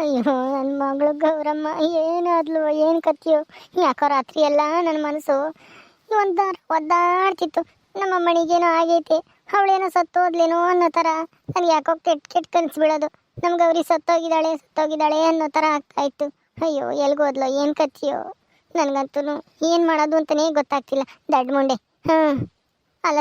ಅಯ್ಯೋ ನನ್ನ ಮಗಳು ಗೌರಮ್ಮ, ಏನಾದ್ಲು, ಏನು ಕತ್ತಿಯೋ ಯಾಕೋ ರಾತ್ರಿ ಎಲ್ಲ ನನ್ನ ಮನಸ್ಸು ಒಂದಾರ, ಒದ್ದಾಡ್ತಿತ್ತು. ನಮ್ಮ ಮಣಿಗೇನೋ ಆಗೈತೆ, ಅವಳೇನೋ ಸತ್ತೋದ್ಲೇನೋ ಅನ್ನೋ ಥರ. ನನಗೆ ಯಾಕೋ ಕೆಟ್ಟ ಕೆಟ್ಟ ಕನಸು ಬೀಳೋದು. ನಮ್ಮ ಗೌರಿ ಸತ್ತೋಗಿದ್ದಾಳೆ ಸತ್ತೋಗಿದ್ದಾಳೆ ಅನ್ನೋ ಥರ ಆಗ್ತಾ ಇತ್ತು. ಅಯ್ಯೋ, ಎಲ್ಗೋದ್ಲೋ, ಏನು ಕತ್ತಿಯೋ ನನಗಂತೂ ಏನು ಮಾಡೋದು ಅಂತಲೇ ಗೊತ್ತಾಗ್ತಿಲ್ಲ. ದಡ್ಡ ಮುಂಡೆ. ಹಾಂ ಅಲ್ಲ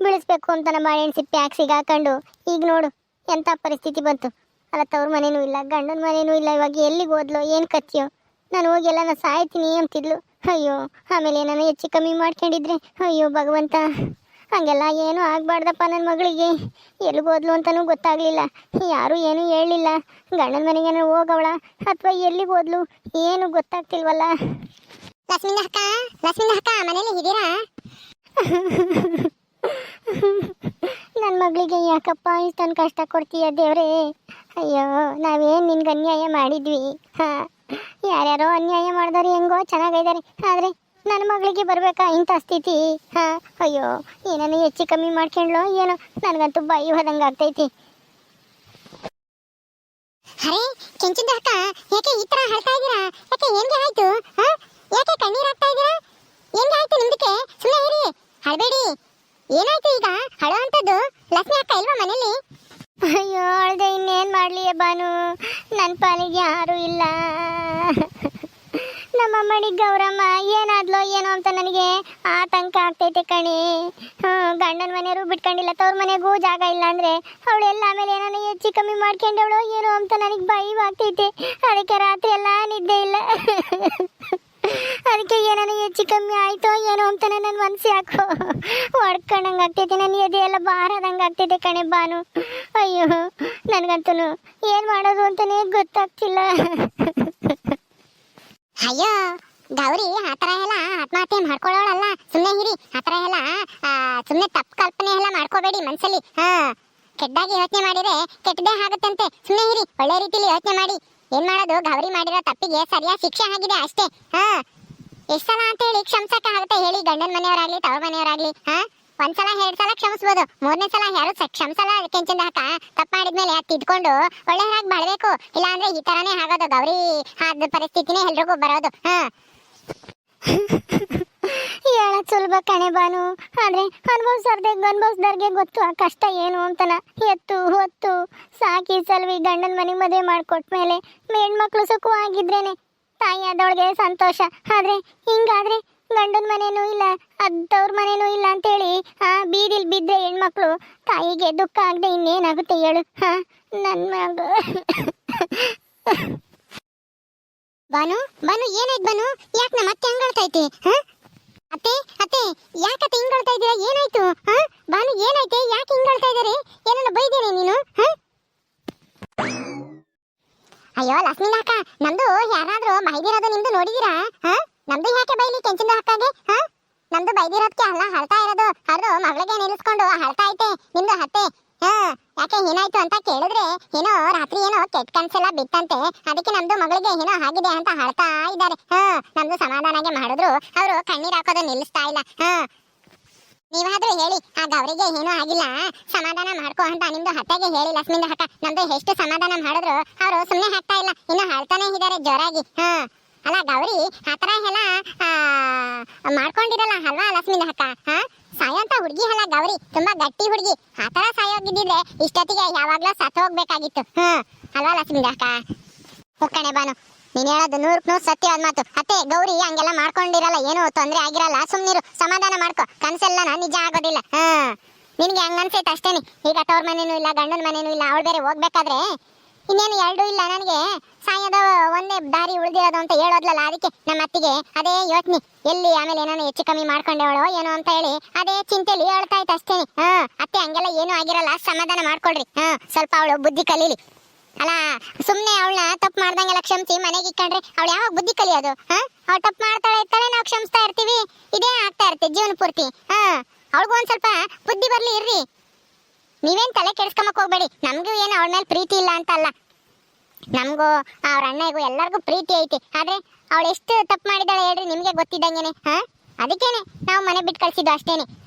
ಬಿಡಿಸ್ಬೇಕು ಅಂತ ನಮ್ಮ ಹೆಣ್ಸಿ ಪ್ಯಾಕ್ ಸಿಗಾಕೊಂಡು ಈಗ ನೋಡು. ಎಂಥ ಪರಿಸ್ಥಿತಿ ಬಂತು? ಅಲ್ಲ ತವ್ರ ಮನೇನೂ ಇಲ್ಲ ಗಂಡನ ಮನೇನೂ ಇಲ್ಲ ಇವಾಗ ಎಲ್ಲಿಗೆ ಹೋದ್ಲು ಏನು ಕತ್ತಿಯೋ ನಾನು ಹೋಗಿ ಎಲ್ಲ ನಾನು ಸಾಯ್ತೀನಿ ಅಂತಿದ್ಲು. ಅಯ್ಯೋ ಆಮೇಲೆ ನಾನು ಹೆಚ್ಚು ಕಮ್ಮಿ ಮಾಡ್ಕೊಂಡಿದ್ರೆ? ಅಯ್ಯೋ ಭಗವಂತ ಹಾಗೆಲ್ಲ ಏನೂ ಆಗಬಾರ್ದಪ್ಪ ನನ್ನ ಮಗಳಿಗೆ. ಎಲ್ಲಿಗೆ ಹೋದ್ಲು ಅಂತಲೂ ಗೊತ್ತಾಗಲಿಲ್ಲ. ಯಾರೂ ಏನೂ ಹೇಳಲಿಲ್ಲ. ಗಂಡನ ಮನೆಗೇನೋ ಹೋಗವಳ ಅಥವಾ ಎಲ್ಲಿಗೆ ಹೋದ್ಲು ಏನು ಗೊತ್ತಾಗ್ತಿಲ್ವಲ್ಲ. ಲಕ್ಷ್ಮೀನ ಅಕ್ಕ ಲಕ್ಷ್ಮೀನ ಅಕ್ಕ ಮನೇಲಿ ಇದ್ದೀರಾ ನನ್ನ ಮಗಳಿಗೆ, ಯಾಕಪ್ಪ, ಇಷ್ಟೊಂದು ಕಷ್ಟ ಕೊಡ್ತೀಯ ದೇವ್ರೇ? ಅಯ್ಯೋ, ನಾವೇನು ನಿನ್ಗೆ ಅನ್ಯಾಯ ಮಾಡಿದ್ವಿ? ಹಾಂ, ಯಾರ್ಯಾರೋ ಅನ್ಯಾಯ ಮಾಡಿದಾರೆ ಹೆಂಗೋ ಚೆನ್ನಾಗಿದ್ದಾರೆ ಆದರೆ ನನ್ನ ಮಗಳಿಗೆ ಬರಬೇಕಾ ಇಂಥ ಸ್ಥಿತಿ? ಹಾಂ, ಅಯ್ಯೋ, ಏನೇನು ಹೆಚ್ಚು ಕಮ್ಮಿ ಮಾಡ್ಕೊಂಡ್ಲೋ ಏನೋ? ನನಗಂತೂ ಬಾಯಿ ಹೋದಂಗೆ ಆಗ್ತೈತಿ. ಅರೆ ಕೆಂಚಿದ್ದ ಅಕ್ಕ, ಯಾಕೆ ಈ ತರ ಹೇಳ್ತಾ ಇದ್ದೀರಾ? ಯಾಕೆ ಏನ್ಗೆ ಆಯ್ತು? ಯಾಕೆ ಕಣ್ಣೀರ್ ಹಾಕ್ತಾ ಇದ್ದೀರಾ? ಆಯ್ತು ನಿಮ್ದಕ್ಕೆ? ಸುಮ್ಮನೆ ಇರಿ. ಅಳ್ಬೇಡಿ. ಏನಾಯ್ತು ಈಗ? ಹಳೋ ಅಂತದ್ದು? ಲಕ್ಷ್ಮಿ ಅಕ್ಕ ಇಲ್ವಾ ಮನೇಲಿ? ಅಯ್ಯೋ, ಅಳ್ದೆ, ಇನ್ನೇನ್ ಮಾಡ್ಲಿ ಬಾನು ನನ್ನ ಪಾಲಿಗೆ ಯಾರು ಇಲ್ಲ. ನಮ್ಮ ಮಣಿ ಗೌರಮ್ಮ, ಏನಾದ್ಲೋ ಏನೋ ಅಂತ ನನಗೆ ಆತಂಕ ಆಗ್ತೈತೆ ಕಣಿ. ಗಂಡನ ಮನೆಯವರು ಬಿಟ್ಕೊಂಡಿಲ್ಲ, ತವ್ರ ಮನೆಗೂ ಜಾಗ ಇಲ್ಲ ಅಂದ್ರೆ ಅವಳು ಎಲ್ಲ ಆಮೇಲೆ ಏನೋ ಹೆಚ್ಚು ಕಮ್ಮಿ ಮಾಡ್ಕೊಂಡವಳು ಏನೋ ಅಂತ ನನಗೆ ಭಯವಾಗ್ತೈತೆ. ಅದಕ್ಕೆ ರಾತ್ರಿ ಎಲ್ಲ ನಿದ್ದೆ ಇಲ್ಲ. ಅದಕ್ಕೆ ಏನಾನ ಹೆಚ್ಚು ಕಮ್ಮಿ ಆಯ್ತೋ ಏನೋ ಅಂತ ನನ್ನ ಮನ್ಸಿ ಯಾಕೋ ಹೊಡ್ಕೊಂಡಂಗೆ ಆಗ್ತೈತೆ ನನ್ನ ಎದೆ ಎಲ್ಲ ಬಾರದಂಗೆ ಆಗ್ತೈತೆ ಕಣೆ ಬಾನು. ಅಯ್ಯೋ ನನಗಂತೂ ಏನು ಮಾಡೋದು ಅಂತಲೇ ಗೊತ್ತಾಗ್ತಿಲ್ಲ. ಅಯ್ಯೋ, ಗೌರಿ ಆತರ ಎಲ್ಲ ಆತ್ಮಹತ್ಯೆ ಮಾಡ್ಕೊಳ್ಳೋಳಲ್ಲ. ಸುಮ್ಮನೆ ಹಿರಿ ಆತರ ಎಲ್ಲ ಸುಮ್ಮನೆ ತಪ್ಪು ಕಲ್ಪನೆ ಎಲ್ಲ ಮಾಡ್ಕೋಬೇಡಿ ಮನ್ಸಲ್ಲಿ. ಹಾ ಕೆಟ್ಟಾಗಿ ಯೋಚನೆ ಮಾಡಿದ್ರೆ ಕೆಟ್ಟದೇ ಆಗುತ್ತಂತೆ. ಸುಮ್ಮನೆ ಹಿರಿ ಒಳ್ಳೆ ರೀತಿಲಿ ಯೋಚನೆ ಮಾಡಿ. ಏನ್ ಮಾಡೋದು, ಗೌರಿ ಮಾಡಿರೋ ತಪ್ಪಿಗೆ ಸರಿಯಾದ ಶಿಕ್ಷೆ ಆಗಿದೆ ಅಷ್ಟೇ. ಹಾ ಎಷ್ಟ್ ಸಲ ಅಂತ ಹೇಳಿ ಕ್ಷಮಿಸಕ್ಕೆ ಆಗುತ್ತೆ ಹೇಳಿ, ಗಂಡನ ಮನೆಯವರಾಗ್ಲಿ, ತವ್ರ ಮನೆಯವರಾಗ್ಲಿ, ಹಾ? ಒಂದ್ಸಲ, ಎರಡ್ ಸಲ ಕ್ಷಮಿಸ್ಬೋದು. ಮೂರನೇ ಸಲ ಯಾರು ಕ್ಷಮಿಸಲ್ಲ ಕೆಂಚಿಂದ ಹಾಕ ತಪ್ಪು ಮಾಡಿದ್ಮೇಲೆ ಅದ್ ತಿದ್ಕೊಂಡು ಒಳ್ಳೆಯವರಾಗಿ ಬಾಳ್ಬೇಕು ಇಲ್ಲ ಅಂದ್ರೆ ಈ ತರಾನೇ ಆಗೋದು, ಗೌರಿ ಆದ ಪರಿಸ್ಥಿತಿನೇ ಎಲ್ರಿಗೂ ಬರೋದು, ಹಾ? ಹೇಳಕ್ ಸುಲಭ ಕಣೆ ಬಾನು ಆದ್ರೆ ಅನುಭವಿಸೋರ್ದೆ ಅನುಭವಿಸ್ದವ್ರಿಗೆ ಗೊತ್ತು ಆ ಕಷ್ಟ ಏನು ಅಂತನ. ಎತ್ತು, ಹೊತ್ತು. ಸಾಕಿ ಸಲ್ವಿ ಗಂಡನ ಮನೆ ಮದುವೆ ಮಾಡಿಕೊಟ್ಮೇಲೆ, ಹೆಣ್ಮಕ್ಳು ಸುಖವಾಗಿದ್ರೇನೆ ತಾಯಿ ಆದವಳಿಗೆ ಸಂತೋಷ. ಆದ್ರೆ ಹಿಂಗಾದ್ರೆ ಗಂಡನ ಮನೇನೂ ಇಲ್ಲ, ಅದ್ದವ್ರ ಮನೇನೂ ಇಲ್ಲ ಅಂತೇಳಿ, ಆ, ಬೀದಿಲ್ ಬಿದ್ದರೆ ಹೆಣ್ಮಕ್ಳು ತಾಯಿಗೆ ದುಃಖ ಆಗದೆ ಇನ್ನೇನಾಗುತ್ತೆ ಹೇಳು? ಹಾ ನನ್ನ ಮಗ. ಬಾನು ಬಾನು, ಏನಾಯ್ತು ಬಾನು? ಯಾಕೆ ನಮ್ಮ ಅತ್ತೆ ಹಂಗಳ್ತೈತಿ ಹಾ ಅತ್ತೆ ಅತ್ತೆ, ಯಾಕತ್ತೆ ಹಿಂಗಳ್ತಾ ಇದ್ದೀರಾ ಏನಾಯ್ತು? ಹಾ ಬಾನು, ಏನಾಯ್ತೆ? ಯಾಕೆ ಹಿಂಗಳ್ತಾ ಇದ್ದಾರೆ? ಏನನ್ನ ಬೈದೇನೆ ನೀನು? ಅಯ್ಯೋ ಲಕ್ಷ್ಮೀನ ಅಕ್ಕ, ನಮ್ದು ಯಾರಾದ್ರೂ ಬೈದಿರೋದು ನಿಮ್ದು ನೋಡಿದೀರಾ? ನಮ್ದು ಯಾಕೆ ಬೈಲಿ ಕೆಂಚಿನ ಅಕ್ಕಗೆ ಹಾ? ನಮ್ದು ಬೈದಿರೋದಕ್ಕೆ ಅಲ್ಲ ಹಳ್ತಾ ಇರೋದು. ಅದು ಮಗಳಿಗೆ ನಿಲ್ಲಿಸ್ಕೊಂಡು ಹಳ್ತಾ ಐತೆ, ನಿಮ್ದು ಹತ್ತೆ. ಯಾಕೆ ಏನಾಯ್ತು ಅಂತ ಕೇಳಿದ್ರೆ ಏನೋ ರಾತ್ರಿ ಏನೋ ಕೆಟ್ಟ ಕನ್ಸೆಲ್ಲ ಬಿತ್ತಂತೆ. ಅದಕ್ಕೆ ನಮ್ದು ಮಗಳಿಗೆ ಏನೋ ಆಗಿದೆ ಅಂತ ಹಳ್ತಾ ಇದ್ದಾರೆ. ಹಾ? ನಮ್ದು ಸಮಾಧಾನಗೆ ಮಾಡಿದ್ರು. ಅವರು ಕಣ್ಣೀರ್ ಹಾಕೋದು ನಿಲ್ಲಿಸ್ತಾ ಇಲ್ಲ. ಹಾ? ನೀವಾದ್ರೂ ಹೇಳಿ ಆ ಗೌರಿಗೆ ಏನೂ ಆಗಿಲ್ಲ. ಸಮಾಧಾನ ಮಾಡ್ಕೋ ಅಂತ ನಿಮ್ದು ಹತ್ತೆಗೆ ಹೇಳಿ ಲಕ್ಷ್ಮಿಂದ ಹಕ್ಕ ನಮ್ದು ಎಷ್ಟು ಸಮಾಧಾನ ಮಾಡಿದ್ರು ಅವರು ಸುಮ್ಮನೆ ಹಾಕ್ತಾ ಇಲ್ಲ. ಇನ್ನು ಹಾಳ್ತಾನೆ ಇದ್ದಾರೆ ಜೋರಾಗಿ. ಹಾ. ಅಲ್ಲ ಗೌರಿ ಆತರ ಎಲ್ಲ ಆ, ಮಾಡ್ಕೊಂಡಿರಲ್ಲ ಅಲ್ವಾ ಲಕ್ಷ್ಮಿಂದ ಹಕ್ಕ ಹಾ? ಸಾಯೋಂತ ಹುಡುಗಿ ಅಲ್ಲ ಗೌರಿ ತುಂಬಾ ಗಟ್ಟಿ ಹುಡುಗಿ. ಆತರ ಸಾಯೋಗಿದ್ದಿದ್ರೆ ಇಷ್ಟೊತ್ತಿಗೆ ಯಾವಾಗ್ಲೂ ಸತ್ತು ಹೋಗ್ಬೇಕಾಗಿತ್ತು ಹಾ ಅಲ್ವಾ ಲಕ್ಷ್ಮಿಂದ ಅಕ್ಕ ಒಕ್ಕಣೆ ಬಾನು. ನೀನ್ ಹೇಳೋದು ನೂರಕ್ ನೂರ್ ಸತ್ಯವಾದ ಮಾತು. ಅತ್ತೆ, ಗೌರಿ, ಹಂಗೆಲ್ಲ ಮಾಡ್ಕೊಂಡಿರಲ್ಲ, ಏನು ತೊಂದ್ರೆ ಆಗಿರಲ್ಲ, ಸುಮ್ನಿರು, ಸಮಾಧಾನ ಮಾಡ್ಕೊ. ಕನ್ಸೆಲ್ಲ ನಿಜ ಆಗೋದಿಲ್ಲ. ಹಾ. ನಿನ್ಗೆ ಹಂಗ ಅನ್ಸೈತೆ ಅಷ್ಟೇನೆ. ಈಗ ತವ್ರ ಮನೇನೂ ಇಲ್ಲ, ಗಂಡನ ಮನೇನೂ ಇಲ್ಲ, ಅವಳು ಬೇರೆ ಹೋಗ್ಬೇಕಾದ್ರೆ ಇನ್ನೇನು ಎರಡೂ ಇಲ್ಲ ನನಗೆ. ಸಾಯದ ಒಂದೇ ದಾರಿ ಉಳಿದಿರೋದು ಅಂತ ಹೇಳೋದ್ಲಲ್ಲ, ಅದಕ್ಕೆ ನಮ್ಮ ಅತ್ತಿಗೆ ಅದೇ ಯೋಚನೆ. ಎಲ್ಲಿ ಆಮೇಲೆ ಏನೋ ಹೆಚ್ಚು ಕಮ್ಮಿ ಮಾಡ್ಕೊಂಡೇವಳೋ ಏನೋ ಅಂತ ಹೇಳಿ ಅದೇ ಚಿಂತೆಲಿ ಹೇಳ್ತಾ ಇತ್ತು ಅಷ್ಟೇನೆ. ಹಾ. ಅತ್ತೆ, ಹಂಗೆಲ್ಲ ಏನೂ ಆಗಿರಲ್ಲ, ಸಮಾಧಾನ ಮಾಡ್ಕೊಳ್ರಿ. ಹಾ. ಸ್ವಲ್ಪ ಅವಳು ಬುದ್ಧಿ ಕಲೀಲಿ. ಅಲ್ಲ, ಸುಮ್ನೆ ಅವಳನ್ನ ತಪ್ಪು ಮಾಡ್ದಂಗೆಲ್ಲ ಕ್ಷಮಿಸಿ ಮನೆಗೆ ಇಕ್ಕಂಡ್ರೆ ಅವಳು ಯಾವಾಗ ಬುದ್ಧಿ ಕಲಿಯೋದು, ಹಾ? ಅವಳು ತಪ್ಪು ಮಾಡ್ತಾಳೆ ಇರ್ತಾಳೆ, ನಾವು ಕ್ಷಮಿಸ್ತಾ ಇರ್ತೀವಿ. ಇದೇ ಆಗ್ತಾ ಇರ್ತೀವಿ ಜೀವನ ಪೂರ್ತಿ, ಹಾ? ಅವಳಿಗೂ ಒಂದ್ ಸ್ವಲ್ಪ ಬುದ್ಧಿ ಬರ್ಲಿ, ಇರ್ರಿ. ನೀವೇನ್ ತಲೆ ಕೆಡ್ಸ್ಕೊಂಬಕ್ ಹೋಗ್ಬೇಡಿ, ನಮಗೂ ಏನು ಅವಳ ಮೇಲೆ ಪ್ರೀತಿ ಇಲ್ಲ ಅಂತ ಅಲ್ಲ. ನಮಗೂ, ಅವ್ರ ಅಣ್ಣಗೂ ಎಲ್ಲರಿಗೂ ಪ್ರೀತಿ ಐತಿ, ಆದ್ರೆ ಅವಳು ಎಷ್ಟು ತಪ್ಪು ಮಾಡಿದಾಳೆ ಹೇಳ್ರಿ ನಿಮ್ಗೆ ಗೊತ್ತಿದ್ದಂಗೆನೆ, ಹಾ? ಅದಕ್ಕೇನೆ, ನಾವು ಮನೆ ಬಿಟ್ಟು ಕಳ್ಸಿದ್ದು ಅಷ್ಟೇನೆ.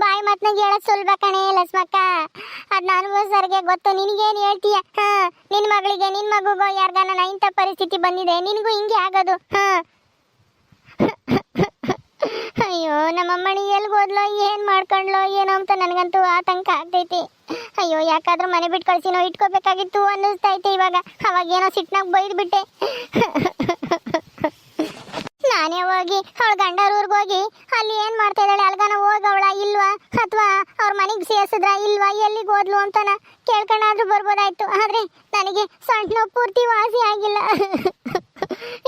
ಬಾಯಿ ಮಾತ್ನಾಗ ಹೇಳೋದು ಸುಲಭ ಕಣೆ ಲಸ್ಮಕ್ಕ ನಾನು ಅನುಭವಿಸೋರಿಗೆ ಗೊತ್ತು, ನಿನಗೇನು ಹೇಳ್ತೀಯ? ಹಾ ನಿನ್ನ ಮಗಳಿಗೆ ನಿನ್ನ ಮಗುಗೋ ಯಾರ್ಗಾನ ಇಂಥ ಪರಿಸ್ಥಿತಿ ಬಂದಿದೆ, ನಿನಗೂ ಹಿಂಗೆ ಆಗೋದು. ಹಾ. ಅಯ್ಯೋ, ನಮ್ಮಮ್ಮಣಿ ಎಲ್ಲಿ ಹೋದ್ಲೋ, ಏನು ಮಾಡ್ಕೊಂಡ್ಲೋ, ಏನೋ ಅಂತ ನನಗಂತೂ ಆತಂಕ ಆಗ್ತೈತಿ. ಅಯ್ಯೋ, ಯಾಕಾದ್ರೂ ಮನೆ ಬಿಟ್ಟು ಕಳ್ಸಿನೋ, ಇಟ್ಕೋಬೇಕಾಗಿತ್ತು ಅನ್ನಿಸ್ತೈತೆ ಇವಾಗ. ಅವಾಗ ಏನೋ ಸಿಟ್ನಾಗ ಬೈದ್ಬಿಟ್ಟೆ. ಅವಳ ಗಂಡರ ಊರಿಗೆ ಹೋಗಿ ಅಲ್ಲಿ ಏನು ಮಾಡ್ತಾ ಇದ್ದಾಳೆ? ಅಲ್ಗಾನ ಹೋಗವಳ ಇಲ್ವಾ? ಅಥವಾ ಅವ್ರ ಮನೆಗೆ ಸೇರ್ಸಿದ್ರ? ಇಲ್ವಾ? ಎಲ್ಲಿಗೆ ಹೋದ್ಲು ಅಂತನ ಕೇಳ್ಕೊಂಡಾದ್ರೂ ಬರ್ಬೋದಾಯ್ತು. ಆದ್ರೆ ನನಗೆ ಸೊಂಟ ಪೂರ್ತಿ ವಾಸಿ ಆಗಿಲ್ಲ.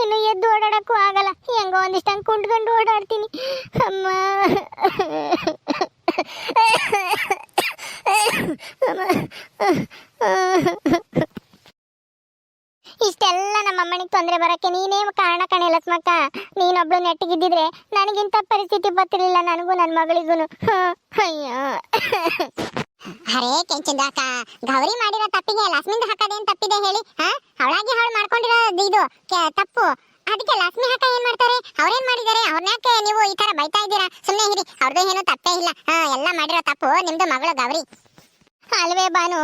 ಇನ್ನು ಎದ್ದು ಓಡಾಡಕ್ಕೂ ಆಗಲ್ಲ. ಹೆಂಗೋ ಒಂದಿಷ್ಟು ಹಂಗೆ ಕುಂಡ್ಕೊಂಡು ಓಡಾಡ್ತೀನಿ. ಅಮ್ಮ. ಇಷ್ಟೆಲ್ಲ ಅಮ್ಮನಿಗೆ ತೊಂದರೆ ಬರಕ್ಕೆ ನೀನೇ ಕಾರಣ ಕಣೆ ಲಕ್ಷ್ಮಕ್ಕ. ನೀನೊಬ್ಳು ನೆಟ್ಟಿಗಿದ್ದಿದ್ರೆ ನನಗಿಂತ ಪರಿಸ್ಥಿತಿ ಬರ್ತಿರ್ಲಿಲ್ಲ ನನಗೂ ನನ್ನ ಮಗಳಿಗೂ ಅಯ್ಯೋ. ಅರೇ ಕೆಂಚಂದ ಅಕ್ಕ ಗೌರಿ ಮಾಡಿರೋ ತಪ್ಪಿಗೆ ಲಕ್ಷ್ಮಿಂದ ಏನ್ ತಪ್ಪಿದೆ ಹೇಳಿ ಹಾ? ಅವಳಾಗಿ ಅವಳು ಮಾಡ್ಕೊಂಡಿರೋ ಇದು ತಪ್ಪು. ಅದಕ್ಕೆ ಲಕ್ಷ್ಮಿ ಹಾಕ ಏನ್ ಮಾಡ್ತಾರೆ? ಅವ್ರೇನ್ ಮಾಡಿದ್ದಾರೆ? ಅವ್ರನ್ಯಾಕೆ ನೀವು ಈ ತರ ಬೈತಾ ಇದ್ದೀರಾ? ಸುಮ್ಮನೆ ಹಿರಿ ಅವ್ರದ್ದು ಏನು ತಪ್ಪೇ ಇಲ್ಲ. ಹಾ ಎಲ್ಲ ಮಾಡಿರೋ ತಪ್ಪು ನಿಮ್ದು ಮಗಳು ಗೌರಿ. ಅಲ್ವೇ ಬಾನು.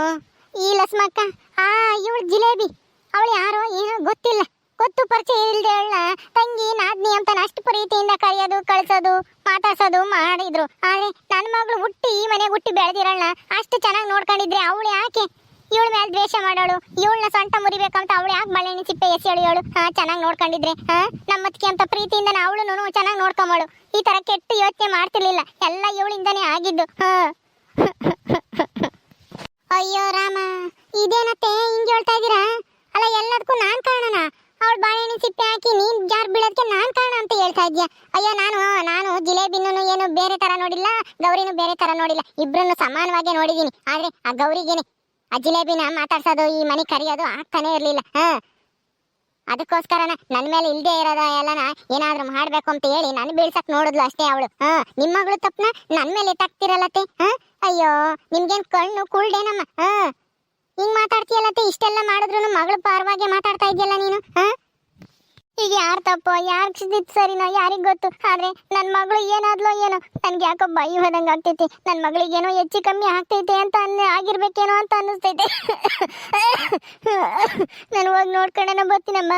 ಈ ಲಕ್ಷ್ಮಕ್ಕ ಆ ಇವಳು ಜಿಲೇಬಿ. ಅವಳು ಯಾರು ಏನೋ ಗೊತ್ತಿಲ್ಲ. ಗೊತ್ತು ಪರಿಚಯ ಇಲ್ದೆ ಅವಳ ತಂಗಿ, ನಾದ್ನಿ ಅಂತ ಅಷ್ಟು ಪ್ರೀತಿಯಿಂದ ಕರೆಯೋದು, ಕಳಿಸೋದು, ಮಾತಾಡ್ಸೋದು ಮಾಡಿದ್ರು. ಆದ್ರೆ ನನ್ನ ಮಗಳು ಹುಟ್ಟಿ ಈ ಮನೆಗೆ ಹುಟ್ಟಿ ಬೆಳೆದಿರಲ್ಲ. ಅಷ್ಟು ಚೆನ್ನಾಗಿ ನೋಡ್ಕೊಂಡಿದ್ರೆ ಅವಳು ಯಾಕೆ? ಇವಳ ಮೇಲೆ ದ್ವೇಷ ಮಾಡೋಳು. ಇವಳನ್ನ ಸೊಂಟ ಮುರಿಬೇಕಂತ ಅವಳು ಯಾಕೆ ಬಳೆಣ್ಣೆ ಸಿಪ್ಪೆ ಎಸೆಯೋಳು ಇವಳು? ಹಾ, ಚೆನ್ನಾಗಿ ನೋಡ್ಕೊಂಡಿದ್ರೆ. ಹಾ, ನಮ್ಮತ್ತಿಗೆ ಅಂತ ಪ್ರೀತಿಯಿಂದ ಅವಳು ಚೆನ್ನಾಗಿ ನೋಡ್ಕೊಂಬಳು. ಈ ತರ ಕೆಟ್ಟ ಯೋಚನೆ ಮಾಡ್ತಿರ್ಲಿಲ್ಲ. ಎಲ್ಲ ಇವಳಿಂದನೇ ಆಗಿದ್ದು. ಹಾ. ಅಯ್ಯೋ ರಾಮ, ಇದೇನತ್ತೆ? ಹಿಂಗೆ ಹೇಳ್ತಾ ಇದ್ದೀರಾ ಅಲ್ಲ ಎಲ್ಲದಕ್ಕೂ ನಾನ್ ಕಾರಣನ ಅವಳು ಬಾಳೆಹಣ್ಣು ಸಿಪ್ಪೆ ಹಾಕಿ ನೀನ್ ಜಾರ್ ಬೀಳೋದಕ್ಕೆ ನಾನ್ ಕಾರಣ ಅಂತ ಹೇಳ್ತಾ ಇದ್ಯಾ? ಅಯ್ಯೋ, ನಾನು ನಾನು ಜಿಲೇಬಿನೂ ಏನು ಬೇರೆ ತರ ನೋಡಿಲ್ಲ, ಗೌರಿನೂ ಬೇರೆ ತರ ನೋಡಿಲ್ಲ. ಇಬ್ಬರನ್ನು ಸಮಾನವಾಗಿ ನೋಡಿದೀನಿ ಆದ್ರೆ ಆ ಗೌರಿಗೇನೆ, ಆ ಜಿಲೇಬಿನ ಮಾತಾಡ್ಸೋದು, ಈ ಮನೆ ಕರಿಯೋದು ಆಗ್ತಾನೆ ಇರ್ಲಿಲ್ಲ. ಹಾ. ಅದಕ್ಕೋಸ್ಕರನ ನನ್ನ ಮೇಲೆ ಇಲ್ದೆ ಇರೋದ ಎಲ್ಲನ ಏನಾದ್ರೂ ಮಾಡ್ಬೇಕು ಅಂತ ಹೇಳಿ ನನ್ ಬೀಳ್ಸಕ್ ನೋಡಿದ್ಲು ಅಷ್ಟೇ ಅವಳು. ಹಾ. ನಿಮ್ಮ ಮಗಳು ತಪ್ಪನ ನನ್ ಮೇಲೆ ಎತ್ತಾಕ್ತಿರಲ್ಲತ್ತೆ ಹಾ? ಅಯ್ಯೋ, ನಿಮ್ಗೇನ್ ಕಣ್ಣು ಕುಳ್ಡೇನಮ್ಮ ಹಾ. ಹಿಂಗ್ ಮಾತಾಡ್ತೀಯಲ್ಲತ್ತೆ ಇಷ್ಟೆಲ್ಲ ಮಾಡಿದ್ರು ಮಗಳು ಪರವಾಗಿ ಮಾತಾಡ್ತಾ ಇದೆಯಲ್ಲ ನೀನು? ಹಾ? ಈಗ ಯಾರು ತಪ್ಪೋ? ಯಾರು ಕ್ಷಿದಿತ್ ಸರಿನೋ ಯಾರಿಗೆ ಗೊತ್ತು? ಆದ್ರೆ ನನ್ನ ಮಗಳು ಏನಾದ್ಲೋ ಏನೋ. ನನ್ಗೆ ಯಾಕೋ ಬೈ ಹೋದಂಗ ಆಗ್ತೈತಿ. ನನ್ ಮಗಳಿಗೇನೋ ಹೆಚ್ಚು ಕಮ್ಮಿ ಆಗ್ತೈತೆ ಅಂತ ಅನ್ನ ಆಗಿರ್ಬೇಕೇನೋ ಅಂತ ಅನ್ನಿಸ್ತೈತೆ. ನಾನು ಹೋಗಿ ನೋಡ್ಕೊಂಡೇನೋ ಬರ್ತೀನಮ್ಮ.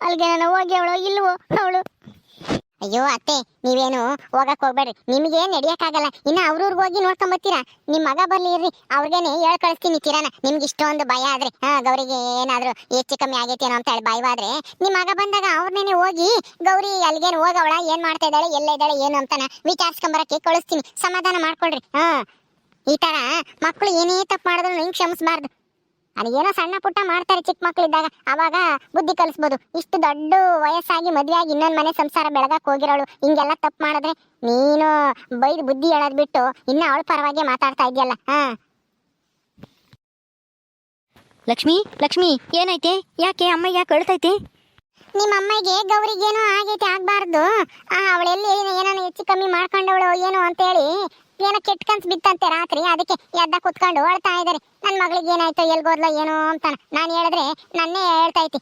ಅಲ್ಲಿಗೆ ನಾನು ಹೋಗಿ ಅವಳು ಇಲ್ವೋ ಅವಳು? ಅಯ್ಯೋ ಅತ್ತೆ, ನೀವೇನು ಹೋಗಕ್ ಹೋಗ್ಬೇಡ್ರಿ. ನಿಮ್ಗೆ ನಡಿಯಕ್ಕಾಗಲ್ಲ. ಇನ್ನ ಅವ್ರೂರ್ಗ್ ಹೋಗಿ ನೋಡ್ಕೊಂಡ್ ಬರ್ತೀರಾ? ನಿಮ್ ಮಗ ಬರ್ಲಿ ಇರ್ರಿ. ಅವ್ರಿಗೇನೆ ಹೇಳ್ ಕಳಿಸ್ತೀನಿ ಕಿರಣ. ನಿಮ್ಗೆ ಇಷ್ಟೊಂದು ಭಯ ಆದ್ರೆ, ಹಾ, ಗೌರಿಗೆ ಏನಾದ್ರು ಹೆಚ್ಚು ಕಮ್ಮಿ ಆಗೈತೇನೋ ಅಂತ ಹೇಳಿ ಭಯವಾದ್ರೆ ನಿಮ್ ಮಗ ಬಂದಾಗ ಅವ್ರನ್ನೇ ಹೋಗಿ ಗೌರಿ ಅಲ್ಲಿಗೇನು ಹೋಗವಳ ಏನ್ ಮಾಡ್ತಾ ಇದ್ದಾಳೆ, ಎಲ್ಲ ಇದ್ದಾಳೆ, ಏನು ಅಂತಾನ ವಿಚಾರಿಸ್ಕೊಂಬರಕ್ಕೆ ಕಳಿಸ್ತೀನಿ. ಸಮಾಧಾನ ಮಾಡ್ಕೊಳ್ರಿ. ಹಾ, ಈ ತರ ಮಕ್ಕಳು ಏನೇ ತಪ್ಪು ಮಾಡಿದ್ರು ಹಿಂಗ್ ಕ್ಷಮಿಸ್ಬಾರ್ದು. ಏನೋ ಸಣ್ಣ ಪುಟ್ಟ ಮಾಡ್ತಾರೆ ಚಿಕ್ಕ ಮಕ್ಳಿದ್ದಾಗ ಅವಾಗ ಬುದ್ಧಿ ಕಲಿಸ್ಬೋದು. ಇಷ್ಟು ದೊಡ್ಡ ವಯಸ್ಸಾಗಿ ಮದುವೆಯಾಗಿ ಆಗಿ ಇನ್ನೊಂದ್ ಮನೆ ಸಂಸಾರ ಬೆಳಗಾಕ್ ಹೋಗಿರೋಳು. ಹಿಂಗೆಲ್ಲ ತಪ್ಪು ಮಾಡಿದ್ರೆ ನೀನು ಬೈದು ಬುದ್ಧಿ ಹೇಳೋದ್ ಬಿಟ್ಟು ಇನ್ನ ಅವಳ ಪರವಾಗಿ ಮಾತಾಡ್ತಾ ಇದೆಯಲ್ಲ ಹಾ? ಲಕ್ಷ್ಮಿ ಲಕ್ಷ್ಮಿ ಏನೈತೆ? ಯಾಕೆ? ಅಮ್ಮ ಯಾಕೆ ಅಳ್ತೈತೆ ನಿಮ್ಮ ಅಮ್ಮಗೆ ಗೌರಿಗೇನೋ ಆಗೈತೆ ಆಗ್ಬಾರ್ದು. ಅವಳೆಲ್ಲಿ ಏನೋ ಹೆಚ್ಚು ಕಮ್ಮಿ ಮಾಡ್ಕೊಂಡವಳು ಏನು ಅಂತೇಳಿ ಏನೋ ಕೆಟ್ಟ ಕನ್ಸ್ ಬಿತ್ತಂತೆ ರಾತ್ರಿ, ಅದಕ್ಕೆ ಎದ್ದ ಕುತ್ಕೊಂಡು ಅಳ್ತಾ ಇದಾರೆ ನನ್ನ ಮಗಳಿಗೆ ಏನಾಯ್ತು ಎಲ್ಗೋದ್ಲೋ ಏನೋ ಅಂತಾನ. ನಾನು ಹೇಳಿದ್ರೆ ನನ್ನೇ ಹೇಳ್ತಾ ಐತಿ.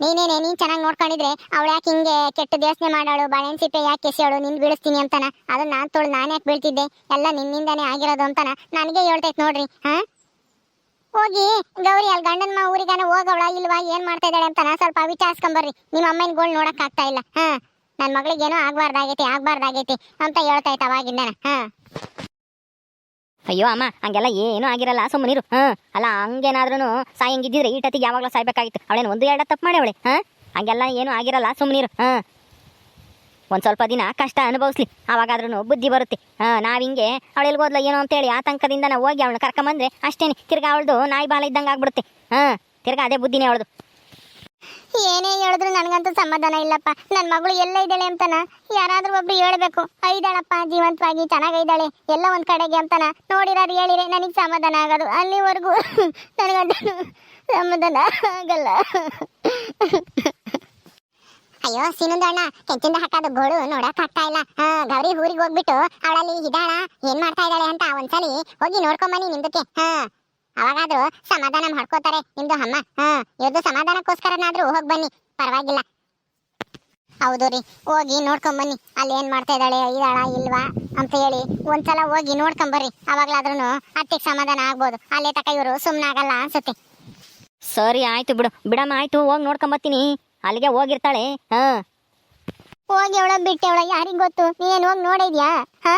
ನೀನೇನೆ, ನೀನು ಚೆನ್ನಾಗಿ ನೋಡ್ಕೊಂಡಿದ್ರೆ ಅವಳು ಯಾಕೆ ಹಿಂಗೆ ಕೆಟ್ಟ ದೇವಸ್ಥೆ ಮಾಡೋಳು ಬಾಳೆಹಣ್ಣು ಸಿಪ್ಪೆ ಯಾಕೆ ಎಸೆಯೋಳು ನಿನ್ ಬೀಳಿಸ್ತೀನಿ ಅಂತಾನ. ಅದನ್ನ ನಾನು ತೊಳು, ನಾನು ಯಾಕೆ ಬೀಳ್ತಿದ್ದೆ? ಎಲ್ಲ ನಿನ್ನಿಂದಾನೇ ಆಗಿರೋದು ಅಂತಾನ. ನನಗೆ ಹೇಳ್ತೈತೆ ನೋಡ್ರಿ, ಹಾ? ಹೋಗಿ, ಗೌರಿ ಅಲ್ಲಿ ಗಂಡನ ಮಾ ಊರಿಗಾನ ಹೋಗವಳ, ಇಲ್ವಾ, ಏನು ಮಾಡ್ತಾ ಇದ್ದಾಳೆ ಅಂತಾನ ಸ್ವಲ್ಪ ವಿಚಾರಿಸ್ಕೊಂಬರ್ರಿ ನಿಮ್ಮ ಅಮ್ಮನ ಗೋಳ್ ನೋಡೋಕ್ಕಾಗ್ತಾ ಇಲ್ಲ, ಹಾ? ನನ್ ಮಗಳಿಗೇನೋ ಆಗ್ಬಾರ್ದಾಗೈತಿ ಆಗ್ಬಾರ್ದಾಗೈತಿ ಅಂತ ಹೇಳ್ತಾ ಇತ್ತು ಅವಾಗಿಂದನ. ಹಾ. ಅಯ್ಯೋ ಅಮ್ಮ, ಹಂಗೆಲ್ಲ ಏನೂ ಆಗಿರಲ್ಲ ಸುಮ್ಮನಿರು ಹಾ. ಅಲ್ಲ ಹಂಗೇನಾದ್ರೂ ಸಾಯಂಗಿದ್ದಿದ್ರೆ ಈ ಟತಿಗೆ ಯಾವಾಗಲೂ ಸಾಯ್ಬೇಕಾಗಿತ್ತು. ಅವಳೇನು ಒಂದು ಎರಡು ತಪ್ಪು ಮಾಡಿ ಅವಳೆ? ಹಾ. ಹಂಗೆಲ್ಲ ಏನೂ ಆಗಿರಲ್ಲ ಸುಮ್ಮನಿರು ಹಾ. ಒಂದು ಸ್ವಲ್ಪ ದಿನ ಕಷ್ಟ ಅನುಭವಿಸ್ಲಿ. ಆವಾಗಾದ್ರೂ ಬುದ್ಧಿ ಬರುತ್ತೆ. ಹಾ ನಾವು ಹಿಂಗೆ ಅವಳು ಏನು ಏನೋ ಅಂತೇಳಿ ಆತಂಕದಿಂದ ನಾವು ಹೋಗಿ ಅವಳನ್ನ ಕರ್ಕೊಂಬಂದ್ರೆ ಅಷ್ಟೇನೆ. ತಿರ್ಗಾ ಅವಳದು ನಾಯಿ ಬಾಲ ಇದ್ದಂಗೆ ಆಗ್ಬಿಡುತ್ತೆ ಹಾ. ತಿರ್ಗಾ ಅದೇ ಬುದ್ಧಿನೇ ಅವಳದು. ಏನೇ ಹೇಳಿದ್ರು ನನಗಂತೂ ಸಮಾಧಾನ ಇಲ್ಲಪ್ಪ. ನನ್ನ ಮಗಳು ಎಲ್ಲ ಇದ್ದಾಳೆ ಅಂತಾನ? ಯಾರಾದ್ರೂ ಒಬ್ರು ಹೇಳ್ಬೇಕು. ಐದಾಳಪ್ಪ, ಜೀವಂತವಾಗಿ ಚೆನ್ನಾಗೈದಾಳೆ. ಎಲ್ಲ ಒಂದ್ ಕಡೆಗೆ ಅಂತಾನ? ನೋಡಿರೋರು, ಹೇಳಿರೆ, ನನಗೆ ಸಮಾಧಾನ ಆಗೋದು. ಅಲ್ಲಿವರೆಗೂ ನನಗಂತೂ ಸಮಾಧಾನ ಆಗಲ್ಲ. ಅಯ್ಯೋ ಸಿನುದಣ್ಣ ಕೆಂಚಿಂದ ಹಾಕೋದು ಗೋಳು ನೋಡಕ್ ಆಗ್ತಾ ಇಲ್ಲ. ಗೌರಿ ಊರಿಗೆ ಹೋಗ್ಬಿಟ್ಟು ಅವಳಲ್ಲಿ ಇದ್ದಾಳ ಏನ್ ಮಾಡ್ತಾ ಇದ್ದಾಳೆ ಅಂತ ಒಂದ್ಸಲಿ ಹೋಗಿ ನೋಡ್ಕೊಂಬನ್ನಿ ನಿಮ್ದಕ್ಕೆ. ಹಾ. ಅವಾಗಾದ್ರೂ ಸಮಾಧಾನ ಮಾಡ್ಕೋತಾರೆ. ನಿಮ್ದು ಅಮ್ಮ ಹಾ ಇವ್ರದ್ದು ಸಮಾಧಾನಕ್ಕೋಸ್ಕರನಾದ್ರೂ ಹೋಗಿ ಬನ್ನಿ. ಪರವಾಗಿಲ್ಲ. ಹೌದು ರೀ. ಹೋಗಿ ನೋಡ್ಕೊಂಬನ್ನಿ ಅಲ್ಲಿ ಏನ್ ಮಾಡ್ತಾ ಇದ್ದಾಳೆ? ಇದಾಳ ಇಲ್ವಾ? ಅಂತ ಹೇಳಿ ಒಂದ್ಸಲ ಹೋಗಿ ನೋಡ್ಕೊಂಬರ್ರಿ ಅವಾಗ್ಲಾದ್ರೂ ಅತ್ತಿಗೆ ಸಮಾಧಾನ ಆಗ್ಬೋದು. ಅಲ್ಲೇ ತಕ ಇವರು ಸುಮ್ಮನಾಗಲ್ಲ ಅನ್ಸುತ್ತೆ. ಸರಿ ಆಯ್ತು ಬಿಡು. ಬಿಡಮ್ಮ ಆಯ್ತು. ಹೋಗಿ ನೋಡ್ಕೊಂಬತ್ತೀನಿ ಅಲ್ಲಿಗೆ ಹೋಗಿರ್ತಾಳೆ. ಹಾ. ಹೋಗಿ ಅವಳ ಬಿಟ್ಟೆ ಅವಳ. ಯಾರಿಗ್ ಗೊತ್ತು? ನೀನ್ ಹೋಗಿ ನೋಡಿದ್ಯಾ? ಹಾ?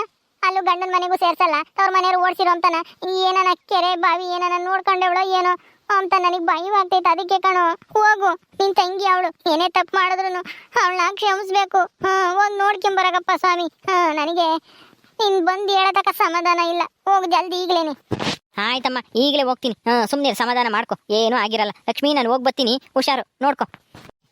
ಅಲ್ಲೂ ಗಂಡನ ಮನೆಗೂ ಸೇರ್ಸಲ್ಲ ತವ್ರ ಮನೆಯವ್ರು ಓಡಿಸಿರೋ ಅಂತಾನ? ಏನನ ಕೆರೆ ಬಾವಿ ಏನನ ನೋಡ್ಕೊಂಡವಳೋ ಏನೋ? ಅಂತ ನನಗೆ ಭಯವಾಗ್ತೈತೆ ಅದಕ್ಕೆ ಕಣೋ. ಹೋಗು ನಿನ್ ತಂಗಿ ಅವಳು. ಏನೇ ತಪ್ಪು ಮಾಡಿದ್ರು ಅವಳನ್ನ ಕ್ಷಮಿಸ್ಬೇಕು. ಹಾ ಹೋಗಿ ನೋಡ್ಕೊಂಬರಗಪ್ಪ ಸ್ವಾಮಿ. ಹಾ ನನಗೆ ನಿನ್ ಬಂದು ಹೇಳತಕ್ಕ ಸಮಾಧಾನ ಇಲ್ಲ. ಹೋಗು ಜಲ್ದಿ ಈಗಲೇನೆ. ಆಯ್ತಮ್ಮ ಈಗಲೇ ಹೋಗ್ತೀನಿ. ಹಾ ಸುಮ್ಮನೆ ಸಮಾಧಾನ ಮಾಡ್ಕೊ. ಏನೂ ಆಗಿರಲ್ಲ. ಲಕ್ಷ್ಮಿ ನಾನು ಹೋಗಿ ಬರ್ತೀನಿ. ಹುಷಾರು ನೋಡ್ಕೊ.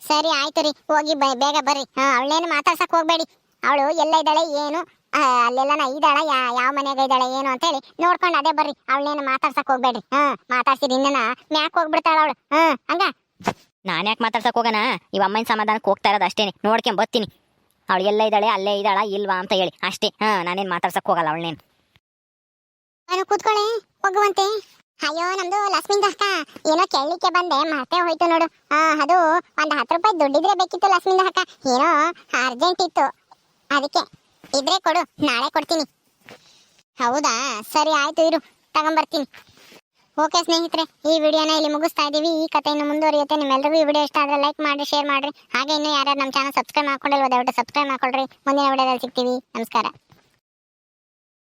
ಸರಿ ಆಯ್ತು ರೀ. ಹೋಗಿ ಬೇಗ ಬರ್ರಿ. ಹಾ ಅವಳೇನು ಮಾತಾಡ್ಸಕ್ ಹೋಗ್ಬೇಡಿ. ಅವಳು ಎಲ್ಲ ಇದ್ದಾಳೆ ಏನು? ಆ, ಅಲ್ಲೆಲ್ಲನ ಇದ್ದಾಳ ಯಾ ಯಾವ ಮನೆಗೆ ಇದ್ದಾಳೆ ಏನು ಅಂತ ಹೇಳಿ ನೋಡ್ಕೊಂಡು ಅದೇ ಬರ್ರಿ. ಅವಳೇನು ಮಾತಾಡ್ಸಕ್ ಹೋಗ್ಬೇಡ್ರಿ ಹಾ ಮಾತಾಡ್ಸಿರಿ ಇನ್ನೇನ ಮ್ಯಾಕ್ ಹೋಗ್ಬಿಡ್ತಾಳ ಅವಳು. ಹಾ ಹಂಗ? ನಾನು ಯಾಕೆ ಮಾತಾಡ್ಸಕ್ ಹೋಗೋಣ ಇವ ಅಮ್ಮನ ಸಮಾಧಾನಕ್ಕೆ ಹೋಗ್ತಾ ಇರೋದು ಅಷ್ಟೇನೆ. ನೋಡ್ಕೊಂಡ್ ಬರ್ತೀನಿ. ಅವಳು ಎಲ್ಲ ಇದ್ದಾಳೆ ಅಲ್ಲೇ ಇದ್ದಾಳ ಇಲ್ವಾ ಅಂತ ಹೇಳಿ. ಅಷ್ಟೇ. ಹಾ ನಾನೇನು ಮಾತಾಡ್ಸಕ್ ಹೋಗಲ್ಲ ಅವಳೇನು ನಾನು ಕೂತ್ಕೊಳ್ಳಿ ಹೋಗುವಂತೆ ಅಯ್ಯೋ ನಮ್ದು ಲಕ್ಷ್ಮಿಂದ ಅಕ್ಕ. ಏನೋ ಕೇಳಲಿಕ್ಕೆ ಬಂದೆ ಮತ್ತೆ ಹೋಯ್ತು ನೋಡು. ಹಾ ಅದು ಒಂದು ಹತ್ತು ರೂಪಾಯಿ ದುಡ್ಡಿದ್ರೆ ಬೇಕಿತ್ತು ಲಕ್ಷ್ಮಿಂದ ಅಕ್ಕ. ಏನೋ ಅರ್ಜೆಂಟ್ ಇತ್ತು. ಅದಕ್ಕೆ. ಇದ್ರೆ ಕೊಡು, ನಾಳೆ ಕೊಡ್ತೀನಿ. ಹೌದಾ? ಸರಿ, ಆಯ್ತು ಇರು, ತಗೊಂಬರ್ತೀನಿ. ಓಕೆ ಸ್ನೇಹಿತರೆ, ಈ ವಿಡಿಯೋನ ಇಲ್ಲಿ ಮುಗಿಸ್ತಾ ಇದ್ದೀವಿ ಈ ಕಥೆಯನ್ನು ಮುಂದುವರಿಯುತ್ತೆ. ನಿಮ್ಮೆಲ್ಲರಿಗೂ ಈ ವಿಡಿಯೋ ಇಷ್ಟ ಆದರೆ ಲೈಕ್ ಮಾಡಿ ಶೇರ್ ಮಾಡಿರಿ. ಹಾಗೆ ಇನ್ನೂ ಯಾರ್ಯಾರು ನಮ್ಮ ಚಾನಲ್ ಸಬ್ಸ್ಕ್ರೈಬ್ ಮಾಡ್ಕೊಂಡಿಲ್ವ, ದಯವಿಟ್ಟು ಸಬ್ಸ್ಕ್ರೈಬ್ ಮಾಡ್ಕೊಳ್ರಿ. ಮುಂದಿನ ವಿಡಿಯೋದಲ್ಲಿ ಸಿಗ್ತೀವಿ. ನಮಸ್ಕಾರ.